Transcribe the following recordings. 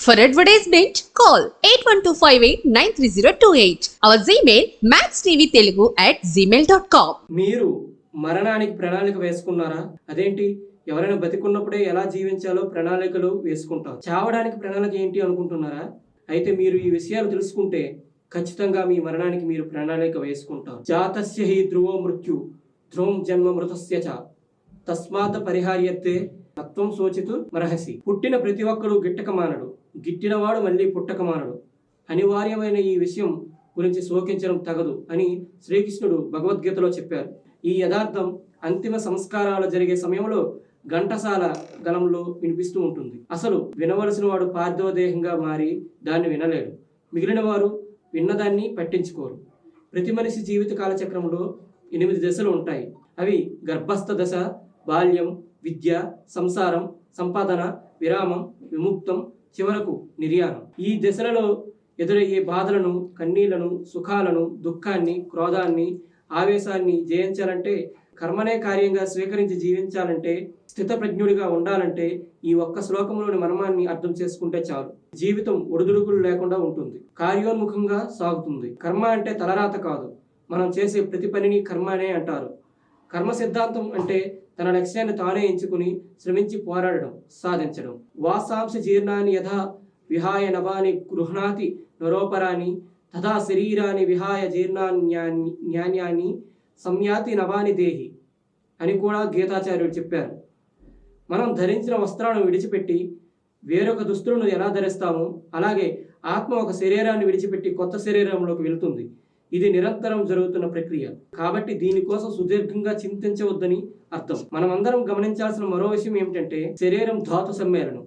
For advertisement, call 8125893028. Our Gmail, maxtvtelugu at gmail.com. మీరు మరణానికి ప్రణాళిక వేసుకున్నారా? అదేంటి? ఎవరైనా బతికున్నప్పుడే ఎలా జీవించాలో ప్రణాళికలు వేసుకుంటారు చావడానికి ప్రణాళిక ఏంటి అనుకుంటున్నారా? అయితే మీరు ఈ విషయాలు తెలుసుకుంటే ఖచ్చితంగా మీ మరణానికి మీరు ప్రణాళిక వేసుకుంటారు జాతస్య హి ధ్రువో మృత్యు ధ్రువం జన్మ మృతస్య చ. తస్మాత్ పరిహార్యత్తే తత్వం సోచితు మరహసి. పుట్టిన ప్రతి ఒక్కరూ గిట్టక మానడు గిట్టినవాడు మళ్ళీ పుట్టక మానడు అనివార్యమైన ఈ విషయం గురించి శోకించడం తగదు అని శ్రీకృష్ణుడు భగవద్గీతలో చెప్పారు. ఈ యథార్థం అంతిమ సంస్కారాలు జరిగే సమయంలో ఘంటసాల గలంలో వినిపిస్తూ ఉంటుంది. అసలు వినవలసిన వాడు పార్థివదేహంగా మారి దాన్ని వినలేడు. మిగిలిన వారు విన్నదాన్ని పట్టించుకోరు. ప్రతి మనిషి జీవిత కాలచక్రంలో ఎనిమిది దశలు ఉంటాయి. అవి గర్భస్థ దశ బాల్యం విద్య సంసారం సంపాదన విరామం విముక్తం చివరకు నిర్యాణం. ఈ దశలలో ఎదురయ్యే బాధలను కన్నీళ్ళను సుఖాలను దుఃఖాన్ని క్రోధాన్ని ఆవేశాన్ని జయించాలంటే కర్మనే కార్యంగా స్వీకరించి జీవించాలంటే స్థితప్రజ్ఞుడిగా ఉండాలంటే ఈ ఒక్క శ్లోకంలోని మర్మాన్ని అర్థం చేసుకుంటే చాలు. జీవితం ఒడిదుడుకులు లేకుండా ఉంటుంది. కార్యోన్ముఖంగా సాగుతుంది. కర్మ అంటే తలరాత కాదు. మనం చేసే ప్రతి పనిని కర్మ అనే అంటారు. కర్మ సిద్ధాంతం అంటే తన లక్ష్యాన్ని తానే ఎంచుకుని శ్రమించి పోరాడడం సాధించడం. వాసాంశ జీర్ణాన్ని యథా విహాయ నవాని గృహణాతి నరోపరాని తథా శరీరాన్ని విహాయ జీర్ణాన్యాన్ని సంయాతి నవాని దేహి అని కూడా గీతాచార్యుడు చెప్పారు. మనం ధరించిన వస్త్రాలను విడిచిపెట్టి వేరొక దుస్తులను ఎలా ధరిస్తామో అలాగే ఆత్మ ఒక శరీరాన్ని విడిచిపెట్టి కొత్త శరీరంలోకి వెళ్తుంది. ఇది నిరంతరం జరుగుతున్న ప్రక్రియ. కాబట్టి దీనికోసం సుదీర్ఘంగా చింతించవద్దని అర్థం. మనమందరం గమనించాల్సిన మరో విషయం ఏమిటంటే శరీరం ధాతు సమ్మేళనం.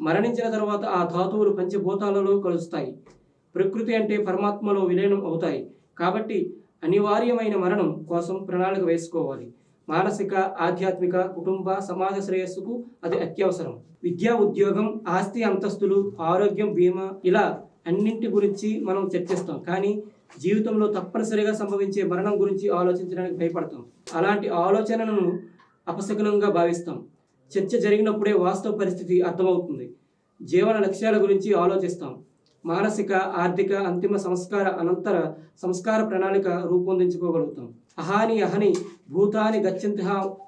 మరణించిన తర్వాత ఆ ధాతువులు పంచభూతాలలో కలుస్తాయి. ప్రకృతి అంటే పరమాత్మలో విలీనం అవుతాయి. కాబట్టి అనివార్యమైన మరణం కోసం ప్రణాళిక వేసుకోవాలి. మానసిక ఆధ్యాత్మిక కుటుంబ సమాజ శ్రేయస్సుకు అది అత్యవసరం. విద్యా ఉద్యోగం ఆస్తి అంతస్తులు ఆరోగ్యం బీమా ఇలా అన్నింటి గురించి మనం చర్చిస్తాం. కానీ జీవితంలో తప్పనిసరిగా సంభవించే మరణం గురించి ఆలోచించడానికి భయపడతాం. అలాంటి ఆలోచనలను అపశకునంగా భావిస్తాం. చర్చ జరిగినప్పుడే వాస్తవ పరిస్థితి అర్థమవుతుంది. జీవన లక్ష్యాల గురించి ఆలోచిస్తాం. మానసిక ఆర్థిక అంతిమ సంస్కార అనంతర సంస్కార ప్రణాళిక రూపొందించుకోగలుగుతాం. అహాని అహని భూతాని గచ్చంతి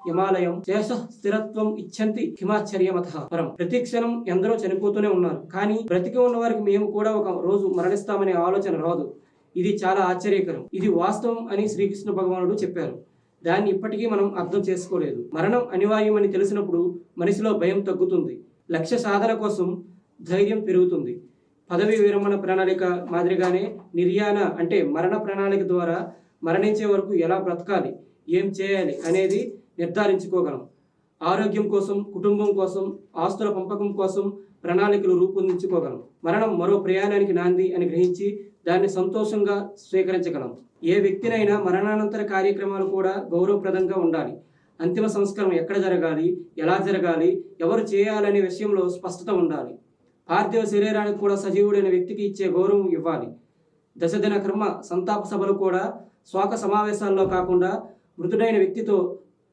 హిమాలయం శేష స్థిరత్వం ఇచ్చంతి హిమాశ్చర్యమత పరం. ప్రతి క్షణం ఎందరో చనిపోతూనే ఉన్నారు. కానీ బ్రతికి ఉన్న వారికి మేము కూడా ఒక రోజు మరణిస్తామనే ఆలోచన రాదు. ఇది చాలా ఆశ్చర్యకరం. ఇది వాస్తవం అని శ్రీకృష్ణ భగవానుడు చెప్పారు. దాన్ని ఇప్పటికీ మనం అర్థం చేసుకోలేదు. మరణం అనివార్యమని తెలిసినప్పుడు మనిషిలో భయం తగ్గుతుంది. లక్ష్య సాధన కోసం ధైర్యం పెరుగుతుంది. పదవి విరమణ ప్రణాళిక మాదిరిగానే నిర్యాణ అంటే మరణ ప్రణాళిక ద్వారా మరణించే వరకు ఎలా బ్రతకాలి ఏం చేయాలి అనేది నిర్ధారించుకోగలం. ఆరోగ్యం కోసం కుటుంబం కోసం ఆస్తుల పంపకం కోసం ప్రణాళికలు రూపొందించుకోగలం. మరణం మరో ప్రయాణానికి నాంది అని గ్రహించి దాన్ని సంతోషంగా స్వీకరించగలం. ఏ వ్యక్తినైనా మరణానంతర కార్యక్రమాలు కూడా గౌరవప్రదంగా ఉండాలి. అంతిమ సంస్కారం ఎక్కడ జరగాలి ఎలా జరగాలి ఎవరు చేయాలనే విషయంలో స్పష్టత ఉండాలి. పార్థివ శరీరానికి కూడా సజీవుడైన వ్యక్తికి ఇచ్చే గౌరవం ఇవ్వాలి. దశదిన కర్మ సంతాప సభలు కూడా శోక సమావేశాల్లో కాకుండా మృతుడైన వ్యక్తితో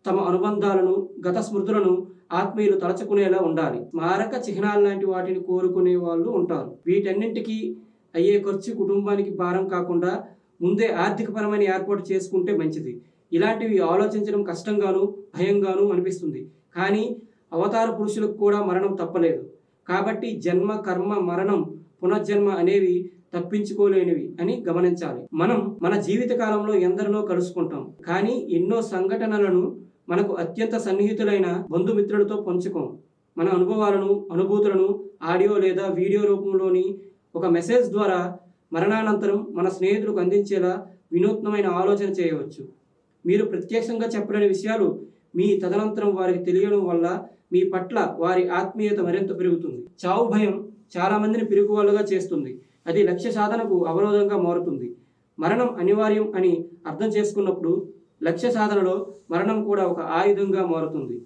తమ అనుబంధాలను గత స్మృతులను ఆత్మీయులు తలచుకునేలా ఉండాలి. మారక చిహ్నాలు లాంటి వాటిని కోరుకునే వాళ్ళు ఉంటారు. వీటన్నింటికీ అయ్యే ఖర్చు కుటుంబానికి భారం కాకుండా ముందే ఆర్థికపరమైన ఏర్పాటు చేసుకుంటే మంచిది. ఇలాంటివి ఆలోచించడం కష్టంగాను భయంగాను అనిపిస్తుంది. కానీ అవతార పురుషులకు కూడా మరణం తప్పలేదు. కాబట్టి జన్మ కర్మ మరణం పునర్జన్మ అనేవి తప్పించుకోలేనివి అని గమనించాలి. మనం మన జీవిత కాలంలో ఎందరినో కలుసుకుంటాం. కానీ ఎన్నో సంఘటనలను మనకు అత్యంత సన్నిహితులైన బంధుమిత్రులతో పంచుకోం. మన అనుభవాలను అనుభూతులను ఆడియో లేదా వీడియో రూపంలోని ఒక మెసేజ్ ద్వారా మరణానంతరం మన స్నేహితులకు అందించేలా వినూత్నమైన ఆలోచన చేయవచ్చు. మీరు ప్రత్యక్షంగా చెప్పలేని విషయాలు మీ తదనంతరం వారికి తెలియడం వల్ల మీ పట్ల వారి ఆత్మీయత మరింత పెరుగుతుంది. చావు భయం చాలామందిని పిరుగువాళ్ళుగా చేస్తుంది. అది లక్ష్య సాధనకు అవరోధంగా మారుతుంది. మరణం అనివార్యం అని అర్థం చేసుకున్నప్పుడు లక్ష్య సాధనలో మరణం కూడా ఒక ఆయుధంగా మారుతుంది.